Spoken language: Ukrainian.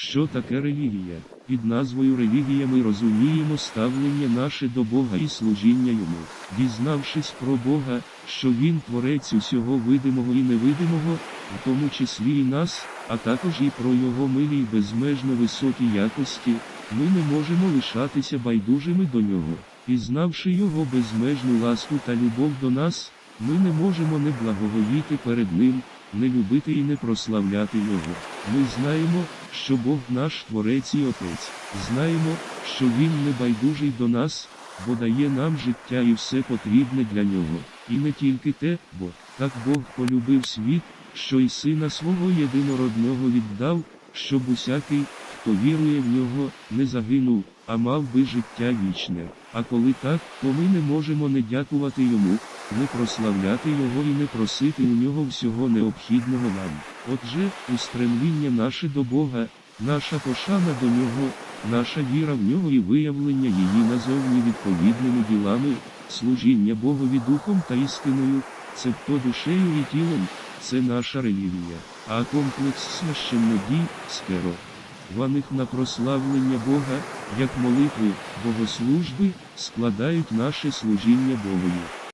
Що таке релігія? Під назвою релігія ми розуміємо ставлення наше до Бога і служіння йому. Дізнавшись про Бога, що Він творець усього видимого і невидимого, в тому числі і нас, а також і про його милі й безмежно високі якості, ми не можемо лишатися байдужими до нього. Пізнавши його безмежну ласку та любов до нас, ми не можемо не благоговіти перед ним, не любити і не прославляти Його. Ми знаємо, що Бог наш Творець і Отець. Знаємо, що Він не байдужий до нас, бо дає нам життя і все потрібне для нього. І не тільки те, бо так Бог полюбив світ, що й сина свого єдинородного віддав, щоб усякий, хто вірує в нього, не загинув, а мав би життя вічне. А коли так, то ми не можемо не дякувати йому, не прославляти його і не просити у нього всього необхідного нам. Отже, устремління наше до Бога, наша пошана до нього, наша віра в нього і виявлення її назовні відповідними ділами, служіння Богові духом та істиною, цебто душею і тілом, це наша релігія, а комплекс священнодій скеро. Ваних на прославлення Бога, як молитви, богослужби, складають наше служіння Богові.